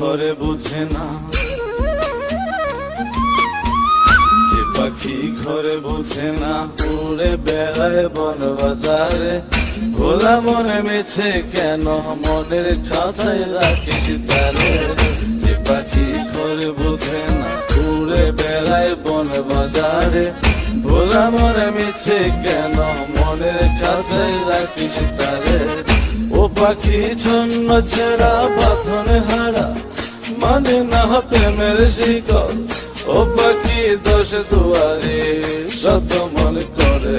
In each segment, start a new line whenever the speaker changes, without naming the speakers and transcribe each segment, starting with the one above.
ঘরে বোঝে না পাখি ঘরে বোঝে না, উড়ে বেড়ায় বন বাজারে ভোলা মনে মেছে কেন, মনের খাঁচায় রাখিস তারে। যে পাখি ঘরে বোঝে না, উড়ে বেড়ায় বন বাজারে ভোলা মনে মেছে কেন, মনের খাঁচায় রাখিস তারে। ও পাখি ছন্ন ছেড়া পাথনে হারা মানে না প্রেমের শিকল। ও পাখি দশ দুয়ারে শত মন করে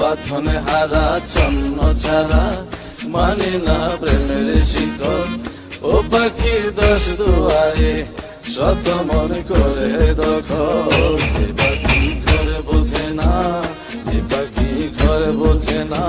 বাথনে হারা, চন্ন ছাড়া মানে না প্রেমের শিকল। ও পাখি দশ দুয়ারে, শত মন করে দখল। যে পাখি ঘরে বোঝে না, যে পাখি ঘরে বোঝে না।